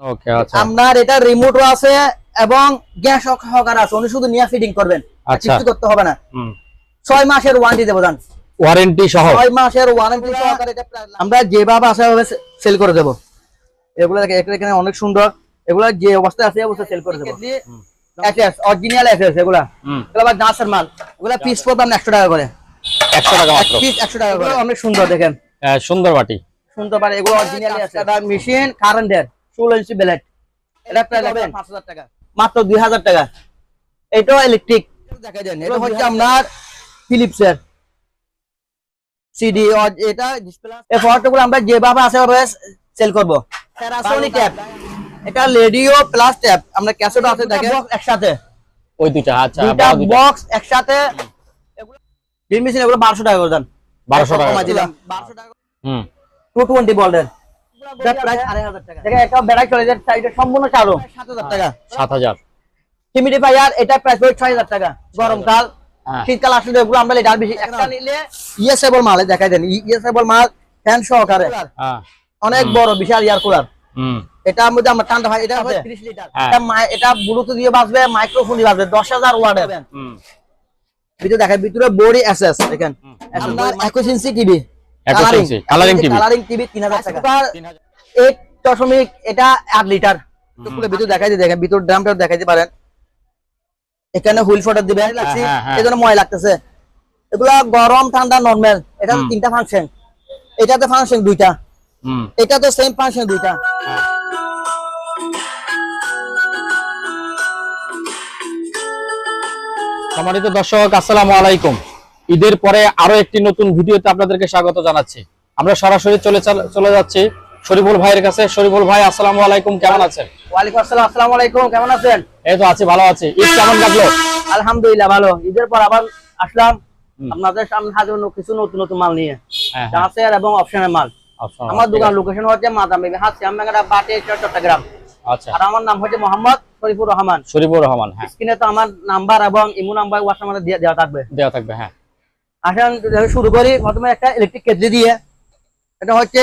ওকে আচ্ছা। আপনার এটা রিমোটও আছে এবং গ্যাস সহকার আছে উনি শুধু নিয়ে ফিটিং করবেন। আচ্ছা। কিছু করতে হবে না। হুম। ছয় মাসের ওয়ারেন্টি দেবো দান ওয়ারেন্টি সহ? ছয় মাসের ওয়ারেন্টি সহকারে এটা আমরা যেভাবে আছে ওভাবে সেল করে দেবো। এগুলো দেখে এখানে অনেক সুন্দর। এগুলো যে অবস্থায় আছে এই অবস্থায় সেল করে দেবো। এসএস অরিজিনাল এসএস এগুলা। এগুলো আবার দাঁতের মাল। এগুলো পিস পড়তাম একশো টাকা করে। একশো টাকা মাত্র? পিস একশো টাকা করে। অনেক সুন্দর দেখেন। আহ, সুন্দর বাটি। শুনতে পারে এগুলো অরিজিনাল আছে মেশিন কারেন্টের ষোলো ইঞ্চি ব্লেড এটা প্রায় পাঁচ হাজার টাকা। মাত্র দুই হাজার টাকা। এটাও ইলেকট্রিক দেখা যায় এটা হচ্ছে আপনার ফিলিপসের সিডি এটা এই প্রোডাক্টগুলো আমরা যেভাবে আছে ওভাবে সেল করব। প্যারাসোনিক ট্যাপ এটা রেডিও প্লাস ট্যাপ আমরা ক্যাসেট আছে দেখেন। একসাথে। ওই দুইটা আচ্ছা দুইটা। বক্স একসাথে। এগুলো ড্রিল মেশিন এগুলো বারোশো টাকা করে দেন। 1200 টাকা করে। দিলাম। বারোশো টাকা। হুম। টু টোয়েন্টি বলের প্রাইস আড়াই হাজার টাকা। দেখেন একটা বেড়াই চলে যায় এটা সম্পূর্ণ চালু সাত হাজার টাকা। সাত হাজার। হিউমিডিফায়ার এটা প্রাইস পড়ে ছয় হাজার টাকা। গরমকাল হ্যাঁ। শীতকাল আসলে এগুলো আমরা এটা বেশি একটা নিলে ইএসএবল মাল দেখাই দেন ইএসএবল মাল ফ্যান সহকারে। হ্যাঁ। অনেক বড় বিশাল ইয়ার কুলার এটার মধ্যে আমরা ঠান্ডা হয় এটা হবে 30 লিটার হ্যাঁ। এটা এটা ব্লুটুথ দিয়ে বাজবে মাইক্রোফোন দিয়ে বাজবে দশ হাজার ওয়ার্ডের হুম। ভিতরে দেখেন ভিতরে বডি এসএস দেখেন। আপনার 21 inch TV 21 inch, colouring TV 3000 টাকা। তিন হাজার। এইট দশমিক এটা আট লিটার। তো ভিতর দেখাই দেখেন ভিতর ড্রামটা দেখাইতে পারেন। এখানে হুইল ফটার দিবেন লাগছে। হ্যাঁ, হ্যাঁ। ময় লাগতেছে। এগুলা গরম ঠান্ডা নর্মাল এটা তিনটা ফাংশন এটাতে ফাংশন দুইটা। হুম। এটাতে সেম ফাংশন দুইটা। হ্যাঁ। সম্মানিত দর্শক আসসালামু আলাইকুম। ঈদের পরে আরও একটি নতুন ভিডিওতে আপনাদেরকে স্বাগত জানাচ্ছি। আমরা সরাসরি চলে চাল- যাচ্ছি শরীফুল ভাইয়ের কাছে। শরীফুল ভাই আসসালামু আলাইকুম কেমন আছেন? ওয়ালাইকুম আসসালাম আসসালামু আলাইকুম কেমন আছেন? এই তো আছি ভালো আছি। ঈদ কেমন কাটলো? আলহামদুলিল্লাহ ভালো। ঈদের পর আবার আসলাম। আপনাদের সামনে হাজার কিছু নতুন নতুন মাল নিয়ে। হ্যাঁ, হ্যাঁ। গাছের এবং অপশনের মাল। আমার দোকান লোকেশন হচ্ছে মাদাম বেবি শ্যামবাঙ্গা বাটে চট্টগ্রাম। আচ্ছা। আর আমার নাম হচ্ছে মোহাম্মদ শরীফুর রহমান। শরীফুর রহমান হ্যাঁ। স্ক্রিনে তো আমার নাম্বার এবং ইমো নাম্বার হোয়াটসঅ্যাপ আমাদের দেওয়া থাকবে। দেওয়া থাকবে হ্যাঁ। আসেন শুরু করি। প্রথমে একটা ইলেকট্রিক কেটলি দিয়ে। এটা হচ্ছে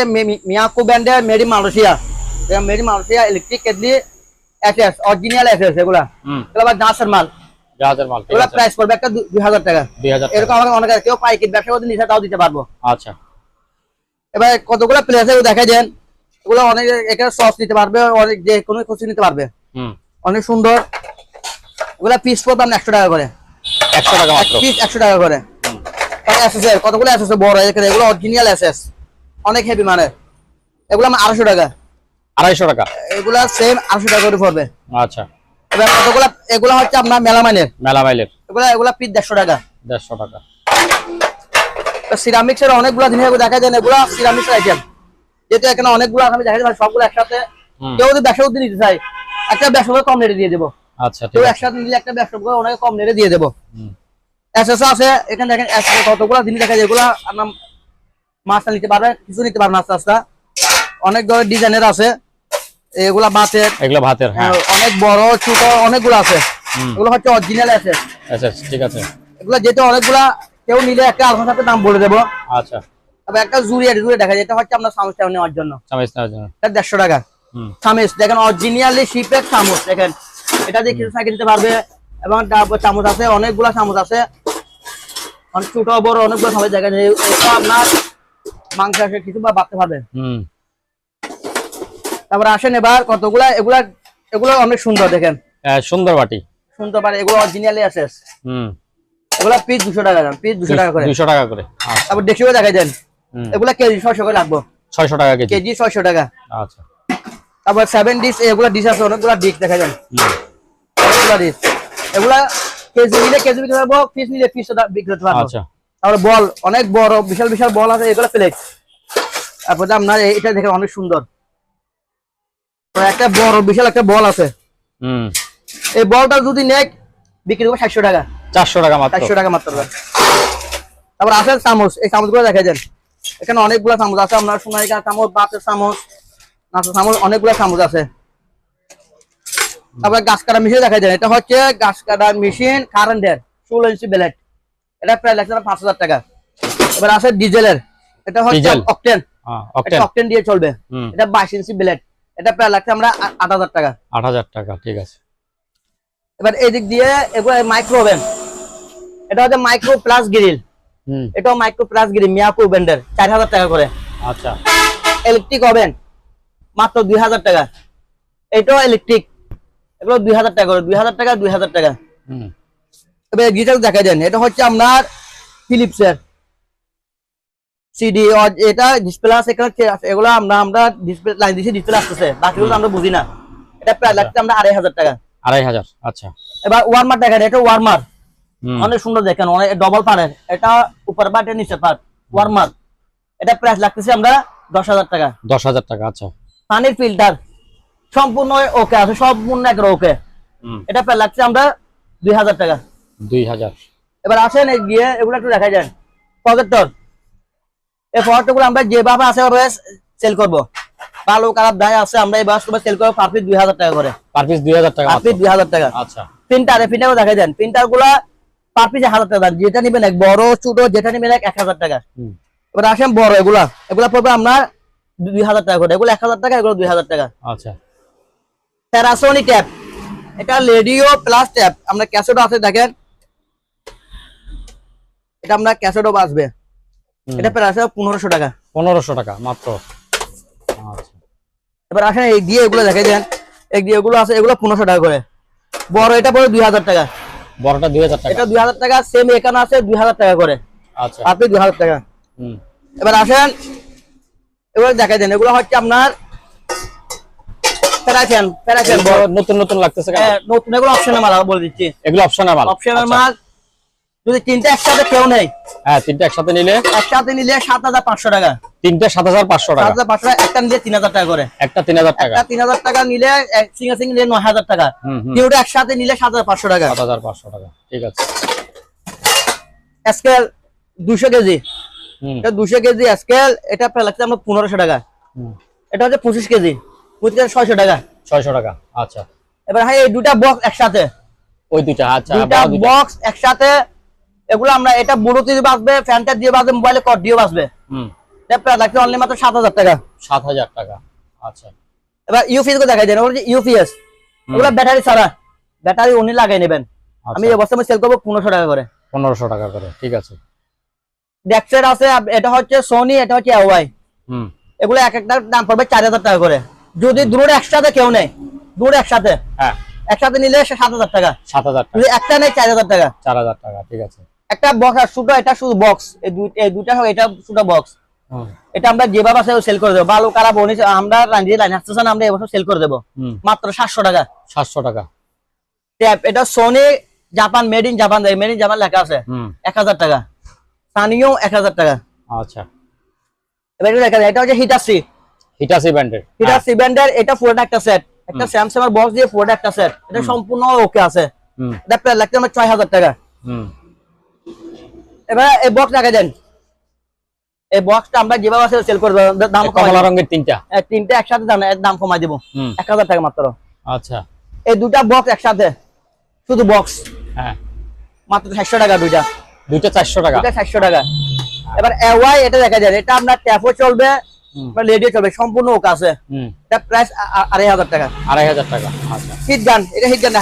Miyako made Malaysia made Malaysia electric kettle SS original SS এগুলা। এগুলো আবার মাল। জাহাজের মাল এগুলো প্রাইস পড়বে একটা দুই হাজার টাকা। এরকম আমাদের অনেক কেউ পাইকারি ব্যবসা করতে নিচে তাও দিতে পারব। আচ্ছা। এবার কতগুলো প্লেস দেখাই দেন। এগুলো অনেক এখানে সস নিতে পারবে অনেক যে কোনো কিছু নিতে পারবে। হুম। অনেক সুন্দর। পিস পড়তাম একশো টাকা করে। একশো টাকা পিস একশো টাকা করে। এসএস এর কতগুলো এসএস বড় এগুলো অরিজিনাল এসএস অনেক হেভি মানে। এগুলো আমার আড়াইশো টাকা। আড়াইশো টাকা? এগুলা সেম আড়াইশো টাকা করে পড়বে আচ্ছা। এবার কতগুলা এগুলো হচ্ছে আপনার মেলামাইনের মেলা মাইলের এগুলা এগুলা পিস দেড়শো টাকা। দেড়শো টাকা। সিরামিক্স এর অনেকগুলো জিনিস দেখা যায় এগুলো সিরামিক্স আইটেম যেহেতু এখানে অনেকগুলো আমি দেখাতে পারি সবগুলো একসাথে। কেউ যদি ব্যবসা করতে নিতে চাই একটা ব্যবসা করে কম রেটে দিয়ে দেবো। আচ্ছা কেউ একসাথে নিলে একটা ব্যবসা করে অনেক কম রেটে দিয়ে দেবো। এসএস আছে এখানে দেখেন কতগুলো জিনিস দেখা যায় এগুলো আপনার মাছটা নিতে পারবে কিছু নিতে পারবে আস্তে আস্তে। অনেক ধরনের ডিজাইনের আছে এগুলা এগুলো ভাতের হ্যাঁ। অনেক বড় ছোট অনেকগুলো আছে। এগুলো হচ্ছে অরিজিনাল আছে আচ্ছা ঠিক আছে। এগুলো অনেকগুলা কেউ নিলে একটা আলাদা সাথে দাম বলে দেবো। আচ্ছা। তবে একটা জুড়ে দেখা যায় এটা হচ্ছে আপনার চামচটা নেওয়ার জন্য। চামিচ নেওয়ার জন্য। এটা দেড়শো টাকা। হুম। চামচ দেখেন অরিজিনালি শিপের চামচ দেখেন। এটা দিয়ে কিছু সাইকেল দিতে পারবে এবং তারপর চামচ আছে অনেকগুলা চামচ আছে। অনেক ছোট বড় অনেকগুলো দেখেন এই- এটা আপনার মাংস আছে কিছু বা বাড়তে পারবে হুম। তারপর আসেন এবার কতগুলা এগুলা এগুলো অনেক সুন্দর দেখেন। সুন্দর বাটি। সুন্দর পারে এগুলো অরিজিনালি হুম। এগুলা পিস দুশো টাকা দাম পিস দুশো টাকা করে। দুশো টাকা করে আচ্ছা। তারপর দেখিও দেখা দেন। এগুলা কেজি ছয়শো করে লাগবো ছয়শো টাকা কেজি। কেজি ছয়শো টাকা। আচ্ছা। তারপর সেভেন ডিশ এগুলা ডিশ আছে অনেকগুলা ডিশ দেখা যান হুম। অনেকগুলা ডিশ এগুলা কেজি নিলে কেজি বিক্রি করব পিস নিলে পিস বিক্রি করতে পারব। আচ্ছা। তারপরে বল অনেক বড় বিশাল বিশাল বল আছে এগুলো তারপরে আপনার এটা দেখেন অনেক সুন্দর। একটা বড় বিশাল একটা বল আছে। এই বলটা যদি নেক বিক্রি করব সাতশো টাকা। চারশো টাকা মাত্র। চারশো টাকা মাত্র। তারপর আছে চামচ এই দেখা যান এখানে অনেকগুলো চামচ আছে আপনার সোনালিকা চামচ বাতের চামচ নাচের চামচ অনেকগুলো চামচ আছে। তারপরে গাছ কাটা মেশিন দেখা যায় এটা হচ্ছে গাছ কাটা মেশিন কারেন্টের ষোলো ইঞ্চি ব্লেড এটা প্রায় লাগছে পাঁচ হাজার টাকা। এবার আছে ডিজেলের এটা হচ্ছে? অকটেন হ্যাঁ অকটেন দিয়ে চলবে। এটা বাইশ ইঞ্চি ব্লেড এটা প্রায় লাগছে আমরা আট হাজার টাকা। আট হাজার টাকা ঠিক আছে। এবার এদিক দিয়ে মাইক্রো ওভেন এটা হচ্ছে মাইক্রো প্লাস গ্রিল হুম। এটাও মাইক্রো প্লাস গ্রিল মিয়াকো ব্র্যান্ডের। চার হাজার টাকা করে। আচ্ছা। ইলেকট্রিক ওভেন মাত্র দুই হাজার টাকা। এটাও ইলেকট্রিক এগুলো দুই হাজার টাকা করে দুই হাজার টাকা দুই হাজার টাকা। এবার গিটার দেখা দেন এটা হচ্ছে আপনার ফিলিপসের সিডি এটা ডিসপ্লে আছে এগুলো আমরা আমরা ডিসপ্লে লাইন ডিসপ্লে আসতেছে বাকিগুলো আমরা বুঝি না। এটা প্রায় লাগছে আমরা আড়াই হাজার টাকা। আড়াই হাজার আচ্ছা। এবার ওয়ার্মার দেখেন এটা ওয়ার্মার অনেক সুন্দর দেখেন অনেক ডবল পানের এটা উপর পাট এটা নিচে ওয়ার্মার এটা প্রাইস লাগতেছে আমরা দশ হাজার টাকা। দশ হাজার টাকা আচ্ছা। পানির ফিল্টার সম্পূর্ণ ওকে আছে সম্পূর্ণ একবার ওকে। এটা প্রায় লাগছে আমরা দুই হাজার টাকা। দুই হাজার। এবার আসেন এই গিয়ে এগুলো একটু দেখা যান প্রজেক্টর এই প্রজেক্টরগুলো আমরা যেভাবে আছে ওভাবে সেল করব। ভালো খারাপ দায় আছে আমরা এই বাস্তবে সেল করব পার পিস দুই হাজার টাকা করে। পার পিস দুই হাজার টাকা পার। পিস দুই হাজার টাকা। আচ্ছা। প্রিন্টার এই প্রিন্টার দেখা দেন। প্রিন্টারগুলা পার পিস হাজার টাকা। দাম যেটা নিবেন এক বড় ছোট যেটা নিবেন এক হাজার টাকা। এবার আসেন বড় এগুলা। এগুলা পড়বে আমরা দুই হাজার টাকা করে। এগুলো এক হাজার টাকা এগুলো দুই হাজার টাকা। আচ্ছা। প্যারাসোনি ট্যাপ এটা রেডিও প্লাস ট্যাপ আমরা ক্যাসেটও আছে দেখেন। এটা আমরা ক্যাসেটও হুম। এটা প্রায় আসে পনেরোশো টাকা। পনেরোশো টাকা মাত্র। আচ্ছা। এবার আসেন এই দিয়ে এগুলো দেখে দেন। এই দিয়ে এগুলো আছে এগুলো পনেরোশো টাকা করে। বড় এটা পড়ে দুই হাজার টাকা। বড়টা দুই হাজার টাকা। এটা দুই হাজার টাকা সেম এখানে আছে দুই হাজার টাকা করে। আচ্ছা। আপনি দুই হাজার টাকা। হুম। এবার আসেন এগুলো দেখে দেন। এগুলো হচ্ছে আপনার প্যারাফ্যান প্যারাফ্যান নতুন নতুন লাগতেছে কেন? নতুন এগুলো অপশনের মাল বলে দিচ্ছি। এগুলো অপশনাল মাল। অপশনের আচ্ছা। মাল যদি তিনটা একসাথে কেউ নেই হ্যাঁ তিনটা একসাথে নিলে? একসাথে নিলে সাত হাজার পাঁচশো টাকা। তিনটা সাত হাজার পাঁচশো টাকা। হাজার পাঁচশো টাকা একটা নিলে তিন হাজার টাকা করে। একটা তিন হাজার টাকা। একটা তিন হাজার টাকা নিলে সিঙ্গেল সিঙ্গেল নিলে নয় হাজার টাকা। হুম হুম। তিনটা একসাথে নিলে সাত হাজার পাঁচশো টাকা। সাত হাজার পাঁচশো টাকা ঠিক আছে। স্কেল দুশো কেজি। এটা দুশো কেজি স্কেল এটা লাগছে আমরা পনেরোশো টাকা। হুম। এটা হচ্ছে পঁচিশ কেজি। পঁচিশ ছয়শো টাকা। ছয়শো টাকা আচ্ছা। এবার হ্যাঁ এই দুটা বক্স একসাথে। ওই দুইটা আচ্ছা দুটা বক্স একসাথে এগুলো আমরা এটা ব্লুটুথ দিয়ে বাজবে ফ্যানটা দিয়ে বাজবে মোবাইলে কট দিয়ে বাজবে। হুম। লাগছে অনলি মাত্র সাত হাজার টাকা। সাত হাজার টাকা আচ্ছা। এবার ইউপিএস দেখাই দেন ওগুলো ইউপিএস এগুলো ব্যাটারি ছাড়া। ব্যাটারি উনি লাগাই নেবেন। আমি এই সেল করব পনেরোশো টাকা করে। আচ্ছা, পনেরোশো টাকা করে ঠিক আছে। ডেক্সের আছে এটা হচ্ছে সোনি এটা হচ্ছে ওয়াই হুম। এগুলো এক একটা দাম পড়বে চার হাজার টাকা করে। যদি দুটো একসাথে কেউ নেই দুটো একসাথে হ্যাঁ। একসাথে নিলে সাত হাজার টাকা। সাত হাজার টাকা। একটা নেই চার হাজার টাকা। চার হাজার টাকা ঠিক আছে। একটা বক্স আর শুধু এটা শুধু বক্স এই দুইটা হোক এটা শুধু বক্স এটা আমরা যেভাবে আছে সেল করে দেবো ভালো খারাপ বনিস আমরা রাঞ্জি লাইন আসতেছে না আমরা এবছর সেল করে দেবো। মাত্র সাতশো টাকা। সাতশো টাকা। ট্যাপ এটা Sony Japan made in Japan made in Japan লেখা আছে। এক হাজার টাকা। সানিও এক হাজার টাকা। আচ্ছা। এবার এটা যায় এটা হচ্ছে হিটাসি হিটাসি ব্র্যান্ডের হিটাসি ব্র্যান্ডের এটা পুরোটা একটা সেট একটা স্যামসাং এর বক্স দিয়ে পুরোটা একটা সেট এটা সম্পূর্ণ ওকে আছে। এটা প্রায় লাগছে আমার ছয় হাজার টাকা। হুম। এবার এই বক্স দেখা দেন। এই বক্সটা আমরা যেভাবে আছে সেল করে দেবো দাম কমলা রঙের তিনটা। তিনটে একসাথে দাম দাম কমাই দিব। এক হাজার টাকা মাত্র। আচ্ছা। এই দুটা বক্স একসাথে। শুধু বক্স হ্যাঁ। মাত্র চারশো টাকা দুইটা। দুইটা চারশো টাকা। দুটা চারশো টাকা। এবার এওয়াই এটা দেখা যায় এটা আপনার ট্যাপও চলবে। হুম। চলবে সম্পূর্ণ ওকে আছে। হুম। প্রাইস আড়াই হাজার টাকা। আড়াই হাজার টাকা আচ্ছা। হিট গান এটা হিট গান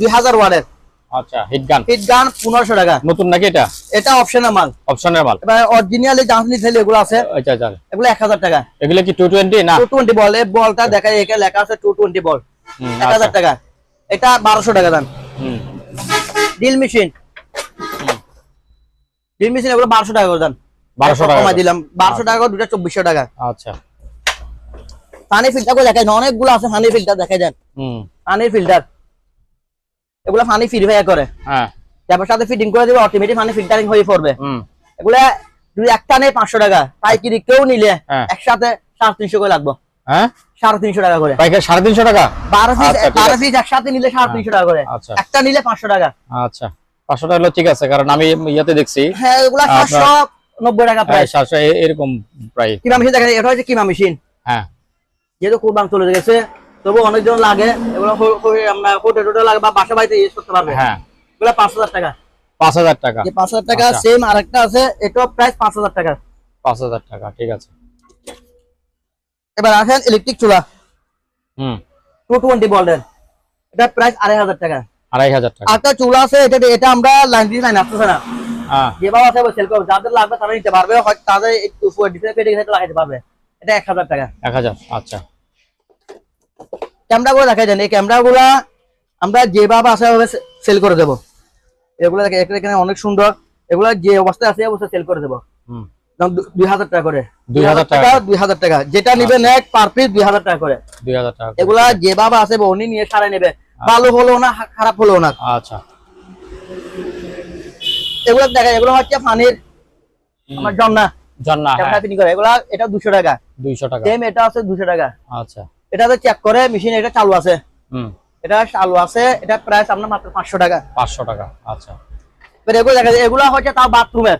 দুই হাজার ওয়ার্ডের। আচ্ছা হিট গান। হিট গান পনেরোশো টাকা। নতুন নাকি এটা? এটা অপশনাল মাল। অপশনের মাল। এবার অরিজিনালি জাহাজনি ছেলে এগুলো আছে। আচ্ছা আচ্ছা এগুলো এক হাজার টাকা। এগুলো কি টু টোয়েন্টি না? বল এই বলটা দেখা এখানে লেখা আছে টু টোয়েন্টি বল। হুম, এক হাজার আচ্ছা। টাকা। এটা বারোশো টাকা দাম। হুম। Drill machine. ডিল মেশিন এগুলো বারোশো টাকা করে দাম। 1200 টাকা কমাই দিলাম। বারোশো টাকা দুটা চব্বিশশো টাকা। আচ্ছা। পানি ফিল্টার করে দেখায় অনেকগুলো আছে পানি ফিল্টার দেখা যায় পানির ফিল্টার এগুলো পানি ফিরিফাই করে। হ্যাঁ। তারপর সাথে ফিটিং করে দেবে অটোমেটিক পানি ফিল্টারিং হয়ে পড়বে। এগুলা যদি একটা নেই পাঁচশো টাকা। পাইকারি কেউ নিলে হ্যাঁ। একসাথে সাড়ে তিনশো করে লাগবে। হ্যাঁ? সাড়ে তিনশো টাকা করে। পাইকারি সাড়ে তিনশো টাকা? বারো পিস আচ্ছা, বারো পিস একসাথে নিলে সাড়ে তিনশো টাকা করে। আচ্ছা। একটা নিলে পাঁচশো টাকা। আচ্ছা। পাঁচশো টাকা হলো ঠিক আছে কারণ আমি ইয়াতে দেখছি। হ্যাঁ এগুলা নব্বই টাকা হ্যাঁ, প্রাইস সাতশো এরকম প্রায় কিমা মেশিন দেখেন এটা হচ্ছে কিমা মেশিন হ্যাঁ। যেহেতু কুরবান চলে গেছে তবু অনেকজন লাগে এগুলো হো- হো- হোটেল টোটেল লাগে বা বাসা বাড়িতে ইউজ করতে পারবে। হ্যাঁ। এগুলো পাঁচ হাজার টাকা। পাঁচ হাজার টাকা। পাঁচ হাজার টাকা আচ্ছা। সেম আরেকটা আছে এটাও প্রাইস পাঁচ হাজার টাকা। পাঁচ হাজার টাকা ঠিক আছে। এবার আসেন ইলেকট্রিক চুলা। হুম। টু টোয়েন্টি বলের এটা প্রাইস আড়াই হাজার টাকা। আড়াই হাজার টাকা। একটা চুলা আছে এটা এটা আমরা লাইন দিয়ে লাইন আসতেছে না। হ্যাঁ যেভাবে আছে সেল করবে যাদের লাগবে তারা নিতে পারবে। হয়তো তাদের একটু ডিসপ্লে লাগাইতে পারবে। এটা এক হাজার টাকা। এক হাজার আচ্ছা। ক্যামেরা গুলো দেখা যায় এই ক্যামেরাগুলা আমরা যেভাবে আছে সেল করে দেবো। এগুলো এখানে অনেক সুন্দর। এগুলো যে অবস্থায় আছে এই অবস্থায় সেল করে দেবো। দু- দুই হাজার টাকা করে। 2000 টাকা। দুই হাজার টাকা। যেটা নিবে নেক পার পিস দুই হাজার টাকা করে। দুই হাজার টাকা। এগুলা যেভাবে আছে উনি নিয়ে সারাই নেবে। ভালো হলো না খারাপ হলো না। আচ্ছা। এগুলো দেখা যায়, এগুলো হচ্ছে পানির আমার জন্না। জন্না হ্যাঁ। ফিটিং করে এগুলা এটা দুশো টাকা। দুইশো টাকা। সেম এটা আছে দুশো টাকা। আচ্ছা। এটা চেক করে মেশিন এটা চালু আছে। হুম। এটা চালু আছে এটা প্রাইস আপনার মাত্র পাঁচশো টাকা। পাঁচশো টাকা আচ্ছা। এবার এগুলো দেখা যায় এগুলো হচ্ছে তাও বাথরুমের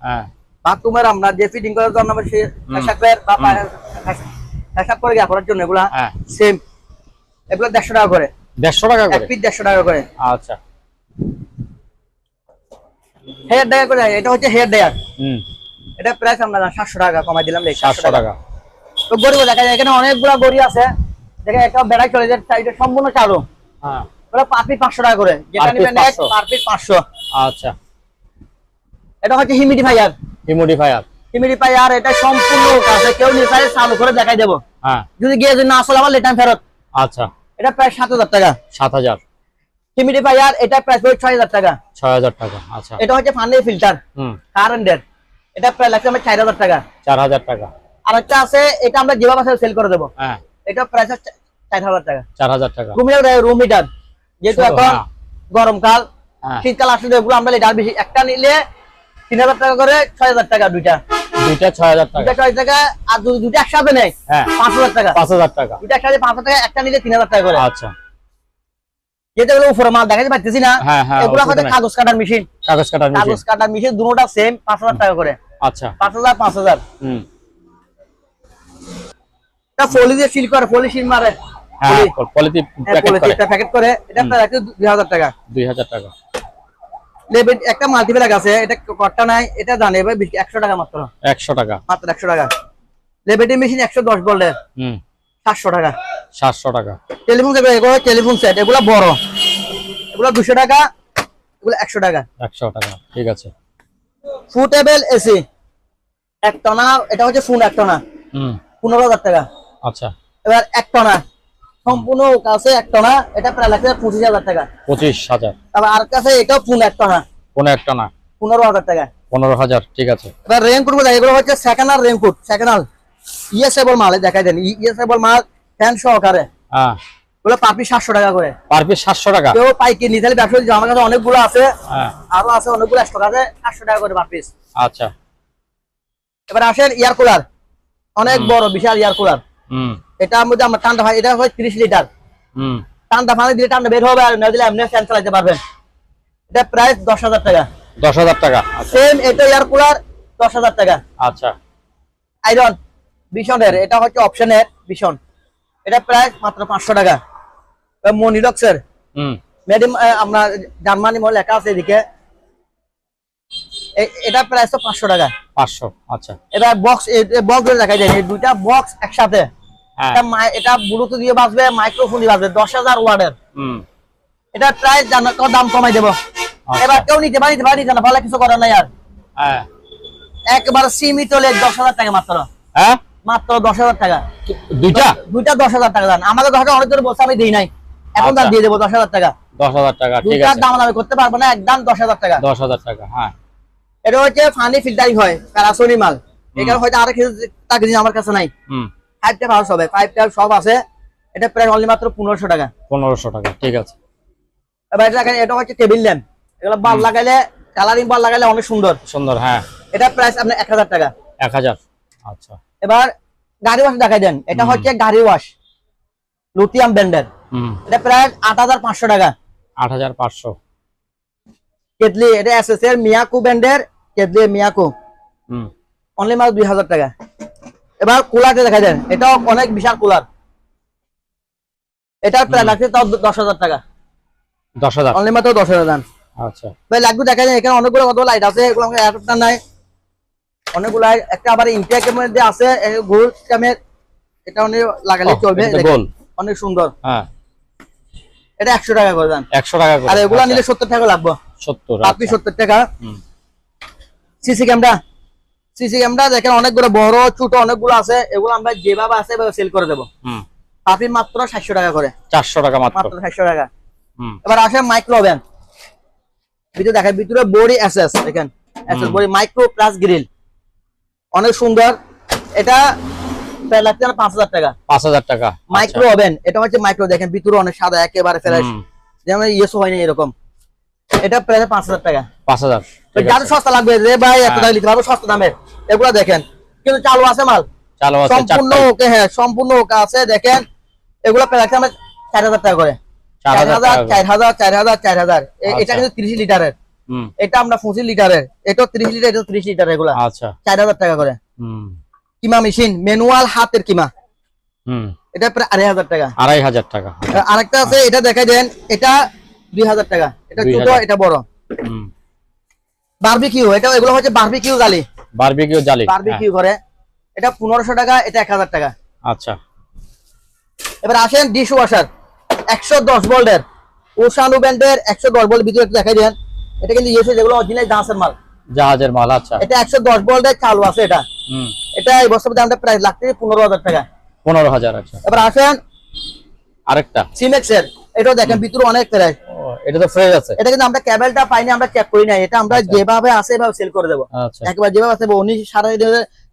হ্যাঁ। বাথরুমের আমরা যে ফিটিং করার জন্য আমরা সে- হেসাবের বা পা- করে গিয়া করার জন্য এগুলা? হ্যাঁ। সেম এগুলো দেড়শো টাকা করে। দেড়শো টাকা এক করে? পিস দেড়শো টাকা করে। আচ্ছা। হেয়ার ডায়ার করে এটা হচ্ছে হেয়ার ডায়ার হুম। এটা প্রাইস আমরা 700 টাকা কমাই দিলাম 700 টাকা। তো দেখা যায় এখানে আছে দেখে একটা বেড়া চলে যায় সাইডে সম্পূর্ণ চালু। হ্যাঁ। ওরা 500 টাকা করে যেটা এক 500 আচ্ছা। এটা হচ্ছে হিউমিডিফায়ার হিউমিডিফায়ার হিউমিডিফায়ার এটা সম্পূর্ণ আছে কেউ নিফায়ার চালু করে দেখাই দেব। হ্যাঁ। যদি গিয়ে যদি না আসলে আবার লেটাম ফেরত। আচ্ছা। এটা প্রায় 7000 টাকা। 7000 হিউমিডিফায়ার এটা প্রাইস পড়বে 6000 টাকা। 6000 টাকা আচ্ছা। এটা হচ্ছে ফানি ফিল্টার হুম। কারেন্টের এটা প্রাইস লাগছে আমার 4000 টাকা। 4000 টাকা। আর একটা আছে এটা আমরা যেভাবে সেল করে দেব। হ্যাঁ। এটা প্রাইস 4000 টাকা। 4000 টাকা। রুম রুম হিটার যেহেতু এখন হ্যাঁ। গরমকাল হ্যাঁ। শীতকাল আসলে এগুলো আমরা লিটার বেশি। একটা নিলে 3000 টাকা করে 6000 টাকা দুইটা। দুইটা 6000 টাকা। দুইটা 6000 টাকা আর দুইটা একসাথে নেয় হ্যাঁ। 5000 টাকা। 5000 টাকা। দুইটা একসাথে 5000 টাকা একটা নিলে 3000 টাকা করে। আচ্ছা। যেটা এগুলো উপরে মাল দেখাতে পারতেছি না। হ্যাঁ, হ্যাঁ, এগুলো হচ্ছে কাগজ কাটার মেশিন কাগজ কাটার মেশিন কাগজ কাটার মেশিন দুটোটা সেম পাঁচ হাজার টাকা করে। আচ্ছা। হুম। এটা দিয়ে সিল করে সিল মারে। হ্যাঁ প্যাকেট করে। প্যাকেট করে। এটা টাকা। দুই হাজার টাকা। লেবেল একটা আছে এটা কটটা নাই এটা জানে এবার একশো টাকা মাত্র। একশো টাকা। মাত্র একশো টাকা। লেবেটি মেশিন একশো দশ বলের হুম। সাতশো টাকা। সাতশো টাকা। টেলিফোন এগুলো টেলিফোন সেট এগুলো বড়। এগুলো দুশো টাকা এগুলো একশো টাকা। একশো টাকা ঠিক আছে। ফুটেবল এসি এক টনা এটা হচ্ছে ফোন এক টনা হুম। পনেরো হাজার টাকা। আচ্ছা। এবার এক টনা সম্পূর্ণ কাছে এক টনা এটা প্রায় লাগছে পঁচিশ হাজার টাকা। পঁচিশ হাজার। তারপর আর কাছে এটাও ফোন এক টনা কোনো একটা না পনেরো হাজার টাকা। পনেরো হাজার ঠিক আছে। এবার রেনকোটগুলো এগুলো হচ্ছে সেকেন্ড আর রেনকোট সেকেন্ড ইএসএবল মাল দেখাই দেন ইএসএবল মাল ফ্যান সহকারে। হ্যাঁ। ওগুলো পাপি সাতশো টাকা করে। পার পিস সাতশো টাকা। কেউ পাইকি নিতে ব্যবসা দিচ্ছে। আমার কাছে অনেকগুলো আছে। হ্যাঁ। আরও আছে অনেকগুলো একশো টাকা আটশো টাকা করে পার পিস আচ্ছা। এবার আসেন এয়ার কুলার অনেক বড় বিশাল এয়ার কুলার হুম। এটার মধ্যে আমার ঠান্ডা এটা হয় ত্রিশ লিটার। হুম। ঠান্ডা পানি দিলে ঠান্ডা বের হবে আর না দিলে এমনি ফ্যান চালাতে পারবেন। এটা প্রাইস দশ হাজার টাকা। দশ হাজার টাকা। সেম এটা এয়ার কুলার দশ হাজার টাকা। আচ্ছা। আয়রন বিশনের এটা হচ্ছে অপশনের বিশন এটা প্রাইস মাত্র পাঁচশো টাকা। মনিরক্সের। মেডিম আমরা জার্মানি মল লেখা আছে এদিকে। এটা প্রাইস তো পাঁচশো টাকা। পাঁচশো আচ্ছা। এবার বক্স বক্স দেখা যায় দুইটা বক্স একসাথে। হ্যাঁ। এটা ব্লুটুথ দিয়ে বাজবে মাইক্রোফোন দিয়ে বাজবে দশ হাজার ওয়ার্ডের হুম। এটা প্রাইস দাম কমাই দেবো। এবার কেউ নিতে পারি নিতে পারি নিতে না ভালো কিছু করার নাই আর। হ্যাঁ। একবার সীমিত হলে দশ হাজার টাকা মাত্র। হ্যাঁ? মাত্র দশ হাজার টাকা। দুইটা? দুইটা দশ হাজার টাকা দান আমাদের দশ হাজার অনেক ধরে বলছে আমি দিই নাই। এখন দাম আচ্ছা। দিয়ে দেবো দশ হাজার টাকা। দশ হাজার টাকা দুইটার দাম আমি করতে পারব না একদম দশ হাজার টাকা। দশ হাজার টাকা হ্যাঁ। এটা হচ্ছে ফানি ফিল্টারিং হয় প্যারাসোনি মাল। এখানে হয়তো আরেক টাকা জিনিস আমার কাছে নাই। ফাইভ হাউস হবে ফাইভ সব আছে। এটা প্রায় অনলি মাত্র পনেরোশো টাকা। পনেরোশো টাকা ঠিক আছে। এবার এটা এটা হচ্ছে টেবিল ল্যাম্প এগুলো বাল লাগাইলে কালারিং বাল লাগাইলে অনেক সুন্দর। সুন্দর হ্যাঁ। এটা প্রাইস আপনার এক হাজার টাকা। এক হাজার আচ্ছা। এবার গাড়ি ওয়াশ দেখাই দেন। এটা হচ্ছে গাড়ি ওয়াশ লুটিয়াম ব্র্যান্ডের এটা প্রায় আট হাজার পাঁচশো টাকা। আট হাজার পাঁচশো। কেটলি এটা এস এস এর মিয়াকু ব্র্যান্ডের কেটলি মিয়াকু। অনলি মাল দুই হাজার টাকা। এবার কুলারটা দেখা দেন। এটাও অনেক বিশাল কুলার এটা প্রায় লাগছে তাও দশ হাজার টাকা। দশ হাজার। অনলি মাত্র দশ হাজার আচ্ছা। ভাই লাগবে দেখা যায় এখানে অনেকগুলো কত লাইট আছে এগুলো একটা নাই। অনেকগুলো একটা আবার ইন্টেকের মধ্যে আছে গোল ক্যামের এটা অনেক লাগালে চলবে অনেক সুন্দর। হ্যাঁ। এটা একশো টাকা করে দেন। একশো টাকা করে। আর এগুলা আচ্ছা, নিলে সত্তর টাকা লাগবে। সত্তর আপনি আচ্ছা। সত্তর টাকা। CC camera. সিসি ক্যামেরা দেখেন অনেকগুলো বড় ছোট অনেকগুলো আছে এগুলো আমরা যেভাবে আছে সেল করে দেবো। হুম। মাত্র সাতশো টাকা করে। চারশো টাকা মাত্র। মাত্র সাতশো টাকা। হুম। এবার আসে মাইক্রো ওভেন ভিতরে দেখেন ভিতরে বডি এসএস দেখেন। SS. Body micro plus grill অনেক সুন্দর। এটা প্রায় লাগছে না পাঁচ হাজার টাকা। পাঁচ হাজার টাকা। মাইক্রো ওভেন এটা হচ্ছে মাইক্রো দেখেন ভিতরে অনেক সাদা একেবারে ফ্রেশ যেমন ইয়েসও হয়নি এরকম। এটা প্রায় পাঁচ হাজার টাকা। পাঁচ হাজার। আছে। সস্তা লাগবে রে ভাই এত হ্যাঁ। টাকা নিতে পারব সস্তা দামের। এগুলো দেখেন কিন্তু চালু আছে মাল। চালু আছে সম্পূর্ণ ওকে হ্যাঁ সম্পূর্ণ ওকে আছে দেখেন। এগুলো প্রায় লাগছে আমরা চার হাজার টাকা করে। চার হাজার চার হাজার চার হাজার চার হাজার এ- এটা আচ্ছা। কিন্তু তিরিশ লিটারের। এটা আমরা পঁচিশ লিটারের এটা ত্রিশ লিটার এটা ত্রিশ লিটার এগুলা। আচ্ছা। চার হাজার টাকা করে। হুম। কিমা মেশিন ম্যানুয়াল হাতের কিমা। হুম। এটা প্রায় আড়াই হাজার টাকা। আড়াই হাজার টাকা। আরেকটা আছে এটা দেখাই দেন এটা দুই হাজার টাকা। এটা ছোট এটা বড়। বারবিকিউ এটা এগুলো হচ্ছে বারবিকিউ গালি বারবিকিউ জালি হ্যাঁ, বারবিকিউ করে এটা পনেরোশো টাকা এটা এক হাজার টাকা। আচ্ছা। এবার আসেন ডিশ ওয়াশার একশো দশ ভোল্টের ওশানু ব্যান্ডের একশো দশ ভোল্ট ভিতরে দেখাই দেন। এটা কিন্তু ইয়েছে যেগুলো অরিজিনাল দাঁসের মাল। জাহাজের মাল আচ্ছা। এটা একশো দশ ভোল্টের চালু আছে এটা। হুম। এটা এই বছর দামটা প্রায় লাগতেছে পনেরো হাজার টাকা। পনেরো হাজার আচ্ছা। এবার আসেন আরেকটা। সিমেক্স এর এটাও দেখেন ভিতরে অনেক প্রায়। এটা তো ফ্রেশ আছে। এটা কিন্তু আমরা ক্যাবেলটা পাইনি আমরা চেক করি না এটা আমরা আচ্ছা। যেভাবে আছে এভাবে সেল করে দেবো। আচ্ছা। একবার যেভাবে আছে উনি সারা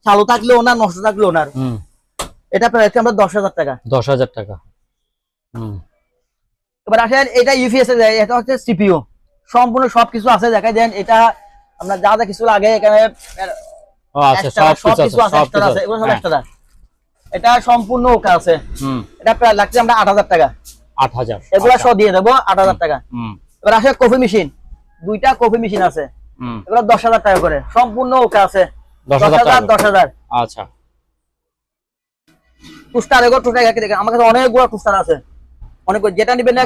চালু থাকলে ওনার নষ্ট থাকলে ওনার হুম। এটা প্রায় আমরা দশ হাজার টাকা। দশ হাজার টাকা। হুম। এবার আসেন এটা ইউপিএস এর এটা হচ্ছে সিপিইউ সম্পূর্ণ সবকিছু আছে দেখা দেন। এটা আমরা যা যা কিছু লাগে এখানে হ্যাঁ। এটা সম্পূর্ণ ওকে আছে। এটা প্রায় লাগছে আমরা আট হাজার টাকা। আট হাজার এগুলো আচ্ছা, সব দিয়ে দেবো আট হাজার টাকা। এবার আসে কফি মেশিন। দুইটা কফি মেশিন আছে। হুম। এগুলো দশ হাজার টাকা করে। সম্পূর্ণ ওকে আছে। দশ হাজার হাজার দশ হাজার। আচ্ছা। টুস্টার এগুলো টুস্টার আমার কাছে অনেকগুলো টুস্টার আছে। অনেক যেটা নিবেন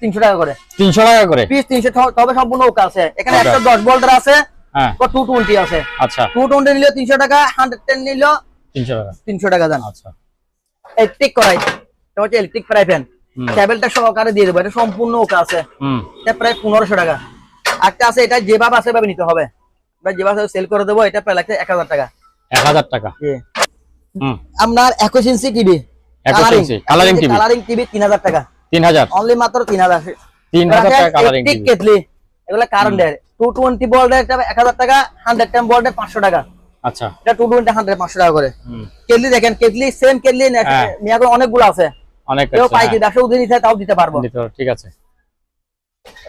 তিনশো টাকা করে। তিনশো টাকা করে? পিস তিনশো তবে সম্পূর্ণ ওকে আছে। এখানে Okay. একশো দশ ভোল্টের আছে হ্যাঁ। টু টোয়েন্টি আছে। আচ্ছা। টু টোয়েন্টি নিলে তিনশো টাকা হান্ড্রেড টেন নিল তিনশো টাকা। তিনশো টাকা দেন আচ্ছা। ইলেকট্রিক করাই। এটা হচ্ছে ইলেকট্রিক ফ্রাই প্যান হুম। সহকারে দিয়ে দেবো। এটা সম্পূর্ণ ওকে আছে। হুম। এটা প্রায় পনেরোশো টাকা। একটা আছে এটা যেভাবে আছে এভাবে নিতে হবে। যেভাবে সেল করে দেবো এটা প্রায় লাগছে এক হাজার টাকা। এক হাজার টাকা। আপনার একুশ inch TV 21 inch, coloring colouring TV তিন হাজার টাকা। তিন হাজার। অনলি মাত্র তিন হাজার। তিন হাজার টাকা কালারিং ইলেকট্রিক কেটলি। এগুলো কারেন্টের টু টোয়েন্টি ভোল্টের একটা এক হাজার টাকা হান্ড্রেড টেন ভোল্টের পাঁচশো টাকা। আচ্ছা। এটা টু টোয়েন্টি হান্ড্রেড পাঁচশো টাকা করে। কেটলি দেখেন কেটলি সেম কেটলি হ্যাঁ। মিয়াগুলো অনেকগুলো আছে। অনেক কেউ আছে, পাইকি হ্যাঁ। নিতে তাও দিতে পারব। দিতে ঠিক আছে।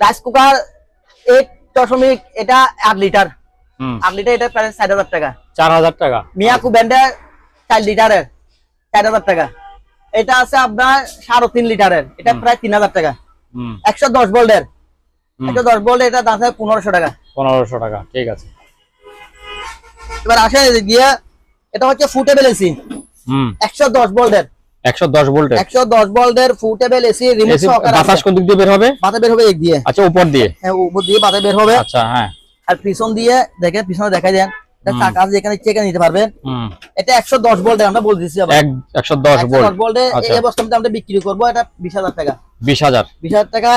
রাইস কুকার এইট দশমিক এটা আট লিটার। হুম। লিটার এটা প্রায় ষাট হাজার টাকা। চার হাজার টাকা। মিয়াকু ব্যান্ডের চার লিটারের। চার হাজার টাকা। এটা আছে আপনার সাড়ে তিন লিটারের। এটা প্রায় তিন হাজার টাকা। একশো দশ বোল্ডের একশো দশ ভোল্টের এটা দাম আছে পনেরোশো টাকা। পনেরোশো টাকা ঠিক আছে। এবার আসে গিয়ে এটা হচ্ছে ফুটেবল এসি একশো দশ ভোল্টের একশো দশ ভোল্টের একশো দশ ভোল্টের ফুটেবল এসি রিমোট সহকারে বাতাস কোন দিক দিয়ে বের হবে? বের হবে এক দিয়ে। আচ্ছা উপর দিয়ে। হ্যাঁ উপর দিয়ে বের হবে। আচ্ছা হ্যাঁ। আর পিছন দিয়ে দেখেন পিছনে দেখা দেন। হুম। চাকা আছে চেকে নিতে পারবেন। হুম। এটা একশো দশ ভোল্টের আমরা বলে দিচ্ছি আবার। এক একশো দশ একশো ভোল্ট দশ ভোল্টে আচ্ছা। এই অবস্থাতে আমরা বিক্রি করব এটা টাকা। টাকা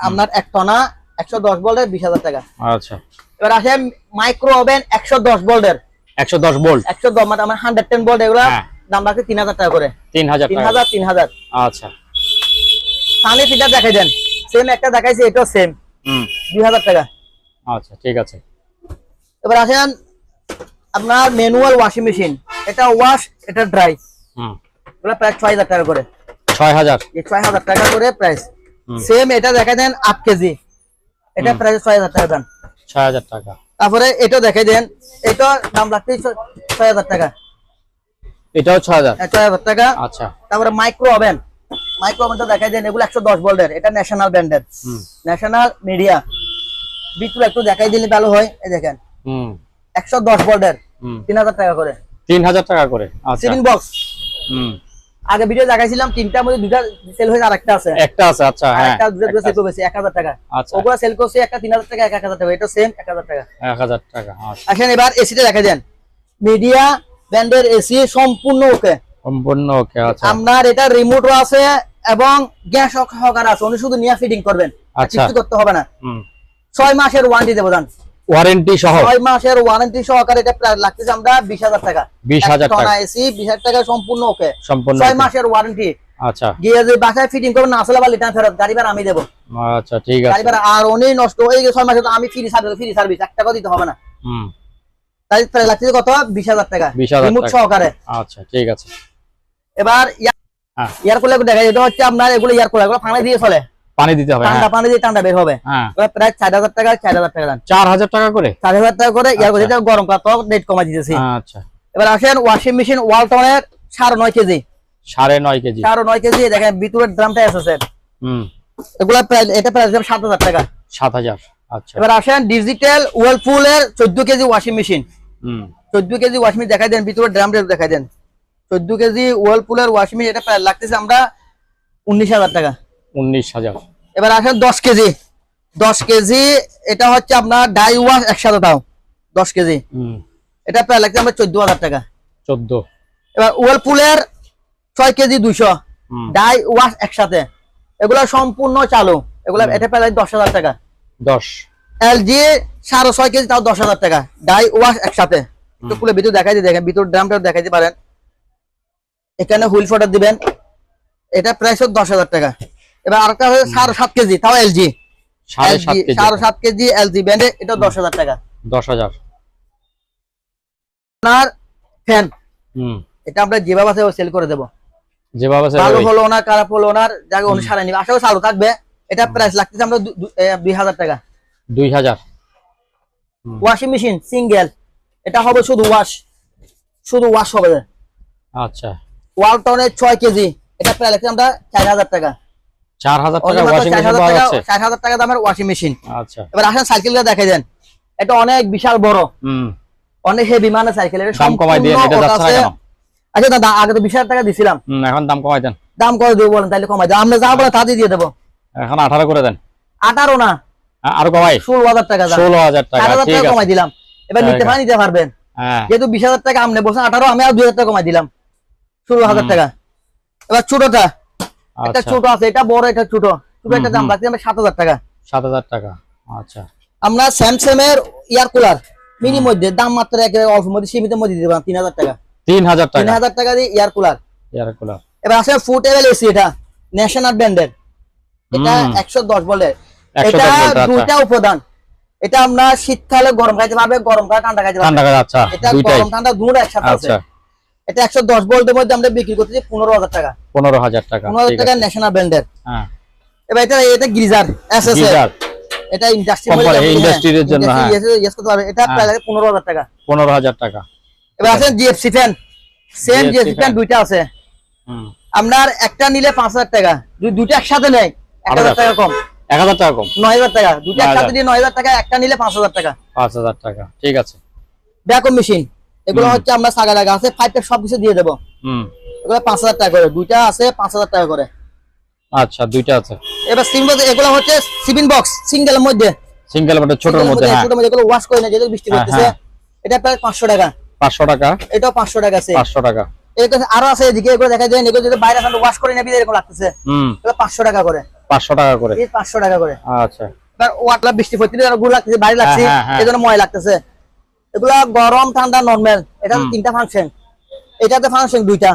আপনার এক টনা একশো দশ ভোল্টের বিশ হাজার টাকা। আচ্ছা। এবার আসে মাইক্রো ওভেন একশো দশ ভোল্টের একশো দশ ভোল্ট একশো দশ মানে আমার হান্ড্রেড টেন ভোল্ট এগুলো হ্যাঁ। দাম তিন হাজার টাকা করে। তিন হাজার তিন টাকা হাজার তিন হাজার। আচ্ছা। সানি ফিটার দেখাই দেন। সেম একটা দেখাইছে এটাও সেম হুম। দুই হাজার টাকা। আচ্ছা ঠিক আছে। এবার আসেন আপনার ম্যানুয়াল ওয়াশিং মেশিন এটা ওয়াশ এটা ড্রাই হুম। এগুলো প্রায় ছয় হাজার টাকা করে। ছয় হাজার? এই ছয় হাজার টাকা করে প্রাইস সেম এটা দেখাই দেন আট কেজি। এটা প্রাইস ছয় হাজার টাকা দেন। ছয় হাজার টাকা। তারপরে এটা দেখাই দেন। এটা দাম লাগছে ছ- ছয় হাজার টাকা। এটাও ছয় হাজার? হ্যাঁ, ছয় হাজার টাকা। আচ্ছা। তারপরে মাইক্রো ওভেন মাইক্রো ওভেনটা দেখাই দেন এগুলো একশো দশ ভোল্টের এটা ন্যাশনাল ব্র্যান্ডের হুম। ন্যাশনাল মিডিয়া বিট্টু একটু দেখাই দিলে ভালো হয়। এই দেখেন। হুম। একশো দশ ভোল্টের তিন হাজার টাকা করে। তিন হাজার টাকা করে আচ্ছা। সিলিং বক্স হুম। আগে ভিডিও দেখাইছিলাম তিনটার মধ্যে দুটা সেল হয়েছে আর একটা আছে। একটা আছে আচ্ছা হ্যাঁ। আরেকটা দুটো দুটো সেল করেছে এক হাজার টাকা। আচ্ছা। ওগুলো সেল করছে একটা তিন হাজার টাকা এক এক হাজার টাকা। এটা সেম এক হাজার টাকা। এক হাজার টাকা আচ্ছা। আসেন এবার এসিটা দেখা দেন। মিডিয়া ব্র্যান্ডের এসি সম্পূর্ণ ওকে সম্পূর্ণ ওকে আচ্ছা। আপনার এটা রিমোটও আছে এবং গ্যাস সহকারে আছে। উনি শুধু নিয়ে ফিটিং করবেন। আচ্ছা। কিছু করতে হবে না। হুম। ছয় মাসের ওয়ারেন্টি দেবো ওয়ারেন্টি সহ। ছয় মাসের ওয়ারেন্টি সহকারে এটা প্রায় লাগতেছে আমরা বিশ হাজার টাকা। 20,000 টাকা। এসি বিশ হাজার টাকা সম্পূর্ণ ওকে সম্পূর্ণ ছয় মাসের ওয়ারেন্টি আচ্ছা। গিয়ে যে বাসায় ফিটিং না আসলে রিটার্ন ফেরত। গাড়ি ভাড়া আমি দেবো। আচ্ছা ঠিক গাড়ি ভাড়া আর উনি নষ্ট। হয়ে গেছে ছয় মাসে তো আমি ফ্রি সার্ভিস ফ্রি সার্ভিস টাকা দিতে হবে না। হুম। তাই প্রায় লাগতেছে কত? বিশ হাজার টাকা। 20,000 রিমোট টাকা। সহকারে। আচ্ছা ঠিক আছে। এবার হ্যাঁ। এয়ার কুলার দেখা এটা হচ্ছে আপনার এগুলো ইয়ার কুলার এগুলো ফাঁকা দিয়ে চলে। পানি দিতে হবে ঠান্ডা হ্যাঁ। পানি দিয়ে ঠান্ডা বের হবে। হ্যাঁ। প্রায় চার হাজার টাকা চার হাজার টাকা চার হাজার টাকা করে? চার হাজার টাকা করে আচ্ছা। গরম তো রেট কমা দিতেছি। আচ্ছা। এবার আসেন ওয়াশিং মেশিন ওয়ালটনের সাড়ে নয় কেজি। সাড়ে নয় কেজি। সাড়ে নয় কেজি দেখেন ভিতরের দামটা এসেছে। হুম। এগুলা প্রায় এটা প্রায় সাত হাজার টাকা। সাত হাজার আচ্ছা। এবার আসেন ডিজিটাল ওয়ালপুল এর চোদ্দ কেজি ওয়াশিং মেশিন হুম। চোদ্দ কেজি ওয়াশিং মেশিন দেখাই দেন ভিতরে ড্রাম দেখাই দেন। চোদ্দ কেজি ওয়ালপুল এর ওয়াশিং মেশিন এটা প্রায় লাগতেছে আমরা উনিশ হাজার টাকা। উনিশ হাজার। এবার আসেন দশ কেজি। দশ কেজি এটা হচ্ছে আপনার ডাই ওয়াশ একসাথে দাও। দশ কেজি। এটা প্রায় লাগছে আমরা চোদ্দ হাজার টাকা। চোদ্দ। এবার ওয়ালপুলের ছয় কেজি দুইশো। ডাই ওয়াশ একসাথে। এগুলো সম্পূর্ণ চালু। এগুলো এটা প্রায় লাগে দশ হাজার টাকা। দশ। এলজি সাড়ে ছয় কেজি তাও দশ হাজার টাকা। ডাই ওয়াশ একসাথে। একটু খুলে ভিতর দেখাই দিয়ে দেখেন। ভিতর ড্রামটা দেখাইতে পারেন। এখানে হুইল ফটার দিবেন। এটা প্রাইস দশ হাজার টাকা। এবার আরেকটা হচ্ছে সাড়ে সাত কেজি তাও এলজি সাড়ে সাত কেজি। এলজি ব্যান্ডে এটা দশ হাজার টাকা। দশ হাজার। আপনার ফ্যান এটা আমরা যেভাবে আছে সেল করে দেবো। যেভাবে সে ভালো হলো না খারাপ হলো না জায়গা অনুসারে নিবে। আশা করি চালু থাকবে। এটা প্রাইস লাগতেছে আমরা দুই হাজার টাকা। দুই হাজার। ওয়াশিং মেশিন সিঙ্গেল এটা হবে শুধু ওয়াশ শুধু ওয়াশ হবে। আচ্ছা। ওয়ালটনের ছয় কেজি। এটা প্রায় লাগছে আমরা চার হাজার টাকা। চার হাজার টাকা ওয়াশিং মেশিন পাওয়া যাচ্ছে। চার হাজার টাকা দামের ওয়াশিং মেশিন আচ্ছা। এবার আসেন সাইকেলটা দেখে দেন। এটা অনেক বিশাল বড়। হুম। অনেক হেভি মানে সাইকেল এটা দাম কমাই দিয়ে এটা যাচ্ছে কেন? আচ্ছা দাদা আগে তো বিশ হাজার টাকা দিছিলাম। হুম এখন দাম কমাই দেন। দাম করে দেবো বলেন তাহলে কমাই দেবো আমরা যা বলে তাতে দিয়ে দেবো। এখন আঠারো করে দেন। আঠারো না। হ্যাঁ, আরও কমাই। ষোলো হাজার টাকা দাম ষোলো হাজার টাকা ঠিক আছে। কমাই দিলাম। এবার নিতে ঠিক পারেন নিতে পারবেন। হ্যাঁ। যেহেতু বিশ হাজার টাকা আপনি বলছেন আঠারো আমি আর দুই হাজার টাকা কমাই দিলাম। ষোলো হাজার টাকা। এবার ছোটটা। একটা আচ্ছা। ছোট আছে এটা বড় এটা ছোট। ছোট একটা দাম। লাগছে আমরা সাত হাজার টাকা। সাত হাজার টাকা আচ্ছা। আমরা স্যামসাং এর ইয়ার কুলার মিনি মধ্যে দাম মাত্র একেবারে অল্প মধ্যে সীমিত মধ্যে দিতে পারলাম তিন হাজার টাকা। তিন হাজার তিন টাকা হাজার টাকা দিয়ে ইয়ার কুলার এয়ার কুলার এবার আসে ফুট এসি এটা ন্যাশনাল ব্র্যান্ডের এটা। একশো দশ বলে। এটা আচ্ছা। দুইটা উপাদান। এটা আমরা শীতকালে গরম খাইতে পারবে গরম কালে ঠান্ডা খাইতে পারবে। ঠান্ডা আচ্ছা। এটা গরম ঠান্ডা দুটো একসাথে আছে। আচ্ছা। এটা একশো দশ ভোল্টের মধ্যে আমরা বিক্রি করতেছি পনেরো হাজার টাকা। পনেরো হাজার টাকা পনেরো হাজার টাকা ন্যাশনাল ব্র্যান্ডের হ্যাঁ। এবার এটা এটা গিজার এস এস এটা ইন্ডাস্ট্রি industry এর জন্য, হ্যাঁ। ইয়েস করতে পারবে এটা প্রায় লাগে পনেরো হাজার টাকা। পনেরো হাজার টাকা। এবার আছে। GFC fan same GFC fan. দুইটা আছে। আপনার একটা নিলে পাঁচ হাজার টাকা। যদি দুইটা একসাথে নেয় এক হাজার। টাকা কম। এক হাজার টাকা কম। নয় হাজার টাকা। দুইটা একসাথে নিয়ে নয় হাজার টাকা একটা নিলে পাঁচ হাজার টাকা। পাঁচ হাজার টাকা। ঠিক আছে। ব্যাকম মেশিন এগুলো হচ্ছে আমরা সাগা লাগা আছে ফাইভ সব কিছু দিয়ে দেবো। এগুলো পাঁচ হাজার টাকা করে। দুইটা আছে পাঁচ হাজার টাকা করে। আচ্ছা দুইটা আছে। এবার সিম এগুলো হচ্ছে সিভিন বক্স সিঙ্গেলের মধ্যে। সিঙ্গেল বাটের ছোটর মধ্যে হ্যাঁ। ছোট মধ্যে। এগুলো ওয়াশ করে না যেহেতু বৃষ্টি হ্যাঁ, পড়তেছে। হ্যাঁ। এটা প্রায় পাঁচশো টাকা। পাঁচশো টাকা? এটাও পাঁচশো টাকা আছে। পাঁচশো টাকা। এগুলো আরও আছে এদিকে এগুলো দেখা যায় এগুলো যদি বাইরে ওয়াশ করে নেবি এরকম লাগতেছে। হুম। এগুলো পাঁচশো টাকা করে। পাঁচশো টাকা করে। এই পাঁচশো টাকা করে। আচ্ছা। এবার ওয়াটলা বৃষ্টি পড়তে আর গুড় লাগতেছে বাড়ি লাগছে হ্যাঁ, হ্যাঁ। এই জন্য ময় লাগতেছে। এগুলা গরম ঠান্ডা নর্মাল এটা। তিনটা ফাংশন এটাতে ফাংশন দুইটা।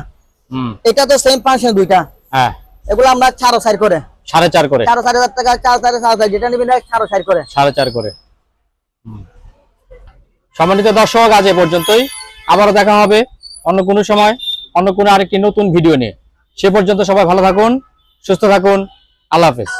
হুম। এটাতে সেম ফাংশন দুইটা। হ্যাঁ। এগুলো আমরা চারো সাইড করে। সাড়ে চার করে। চারো চার হাজার টাকা চার চার সাড়ে চার। যেটা নিবি না চারো সাইড করে। সাড়ে চার করে। সম্মানিত দর্শক আজ এ পর্যন্তই। আবারও দেখা হবে অন্য কোনো সময় অন্য কোনো আরেকটি নতুন ভিডিও নিয়ে। সে পর্যন্ত সবাই ভালো থাকুন সুস্থ থাকুন। আল্লাহ হাফেজ।